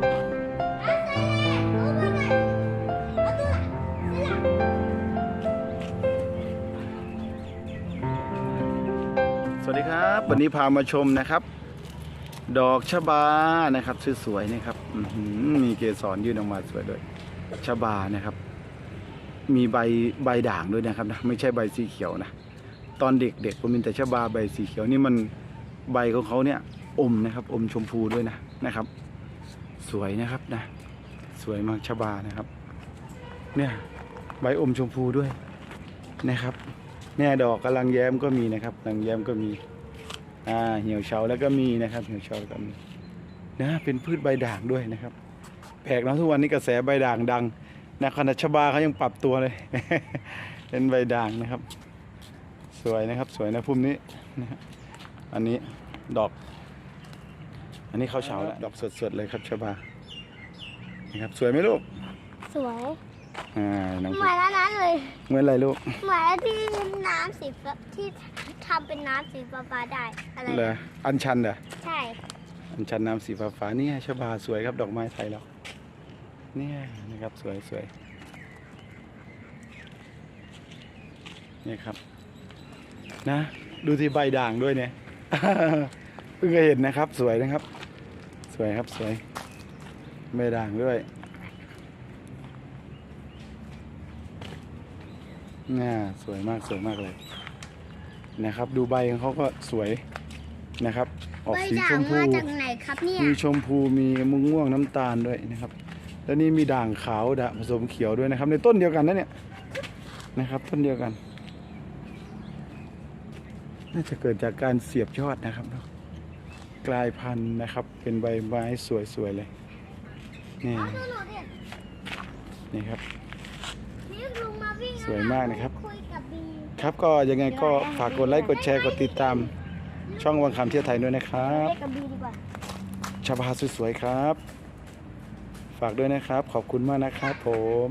สวัสดีครับ วันนี้พามาชมนะครับ ดอกชบานะครับสวยๆนะครับอื้อหือมีเกสรยื่นออกมาสวยด้วยชบานะครับ มีใบใบด่างด้วยนะครับนะไม่ใช่ใบสีเขียวนะตอนเด็กๆผมมีแต่ชบาใบสีเขียวนี่มันใบของเขาเนี่ยอมนะครับ อมชมพูด้วยนะนะครับ สวยนะครับนะ สวยมากชบานะครับ เนี่ยใบอมชมพูด้วยนะครับ เนี่ยดอกกำลังแย้มก็มีนะครับกำลังแย้มก็มี อ่าเหี่ยวเฉาแล้วก็มีนะครับ เหี่ยวเฉาแล้วก็มีนะเป็นพืชใบด่างด้วยนะครับ แปลกนะทุกวันนี้กระแสใบด่างดังนะขนาดชบาเขายังปรับตัวเลย เป็นใบด่างนะครับ สวยนะครับสวยนะพุ่มนี้นะอันนี้ดอก อันนี้ข้าวเฉาแล้วดอกสดๆเลยครับชบานะครับสวยไหมลูกสวยอ่าน้องเหมือนอันนั้นเลยเหมือนอะไรลูกเหมือนที่น้ำสีฟ้าที่ทำเป็นน้ำสีฟ้าๆได้อะไรเหรออัญชันเหรอใช่อัญชันน้ำสีฟ้าฟ้าๆเนี่ยชบาสวยครับดอกไม้ไทยเราเนี่ยนะครับสวยสวยเนี่ยครับ นะ ดูที่ใบด่างด้วยเนี่ยเพิ่งเคยเห็นนะครับ สวยนะครับ สวยครับสวยใบด่างด้วยเนี่ยสวยมากสวยมากเลยนะครับ ดูใบของเขาก็สวยนะครับ ออกใบสีด่าชงมพูมาจากไหนครับเนี่ยมีชมพูมีม่วงม่วงน้ำตาลด้วยนะครับ แล้วนี่มีด่างขาวด่างผสมเขียวด้วยนะครับ ในต้นเดียวกันนะเนี่ยนะครับต้นเดียวกัน น่าจะเกิดจากการเสียบยอดนะครับเนาะ กลายพันธุ์นะครับ เป็นใบไม้สวยๆเลย นี่ นี่ครับ สวยมากนะครับ ครับก็ยังไงก็ฝากกดไลค์กดแชร์กดติดตาม ช่องวังคำเที่ยวไทยด้วยนะครับชาบาสวยๆครับ ฝากด้วยนะครับ ขอบคุณมากนะครับผม